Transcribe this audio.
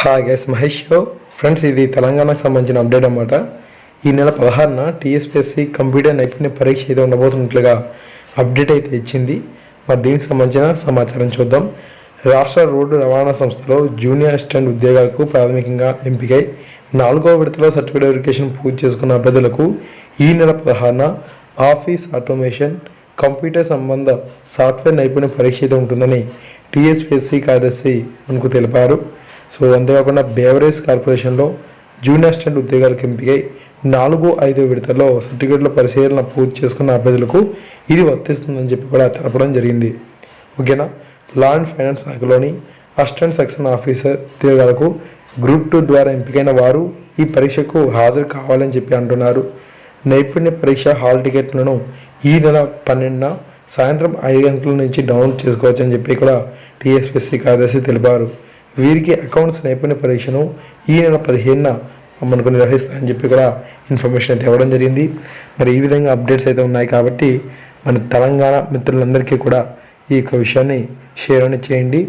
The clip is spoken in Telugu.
Hi guys Mahesh show friends ఇది తెలంగాణకు సంబంధించిన అప్డేట్ అన్నమాట. ఈ నెల పదహారున టీఎస్పీఎస్సీ కంప్యూటర్ నైపుణ్య పరీక్ష అయితే ఉండబోతున్నట్లుగా అప్డేట్ అయితే ఇచ్చింది. మరి దీనికి సంబంధించిన సమాచారం చూద్దాం. రాష్ట్ర రోడ్డు రవాణా సంస్థలో జూనియర్ అసిస్టెంట్ ఉద్యోగాలకు ప్రాథమికంగా ఎంపికై నాలుగో విడతలో సర్టిఫికేట్ వెరిఫికేషన్ పూర్తి చేసుకున్న అభ్యర్థులకు ఈ నెల పదహారున ఆఫీస్ ఆటోమేషన్ కంప్యూటర్ సంబంధ సాఫ్ట్వేర్ నైపుణ్య పరీక్ష అయితే ఉంటుందని టీఎస్పీఎస్సీ కార్యదర్శి మనకు తెలిపారు. సో అంతేకాకుండా బేవరేజ్ కార్పొరేషన్లో జూనియర్ అసిస్టెంట్ ఉద్యోగాలకు ఎంపికై నాలుగు ఐదు విడతల్లో సర్టిఫికేట్ల పరిశీలన పూర్తి చేసుకున్న అభ్యర్థులకు ఇది వర్తిస్తుందని చెప్పి కూడా తెలపడం జరిగింది. ఓకేనా? లా అండ్ ఫైనాన్స్ శాఖలోని అసిస్టెంట్ సెక్షన్ ఆఫీసర్ ఉద్యోగాలకు గ్రూప్ టూ ద్వారా ఎంపికైన వారు ఈ పరీక్షకు హాజరు కావాలని చెప్పి అంటున్నారు. నైపుణ్య పరీక్ష హాల్ టికెట్లను ఈ నెల పన్నెండున సాయంత్రం ఐదు గంటల నుంచి డౌన్లోడ్ చేసుకోవచ్చని చెప్పి కూడా టీఎస్పీఎస్సీ కార్యదర్శి తెలిపారు. వీరికి అకౌంట్స్ నైపుణ్య పరీక్షను ఈ నెల పదిహేనున మనకు నిర్వహిస్తారని చెప్పి కూడా ఇన్ఫర్మేషన్ అయితే ఇవ్వడం జరిగింది. మరి ఈ విధంగా అప్డేట్స్ అయితే ఉన్నాయి కాబట్టి మన తెలంగాణ మిత్రులందరికీ కూడా ఈ యొక్క విషయాన్ని షేర్ అని చేయండి.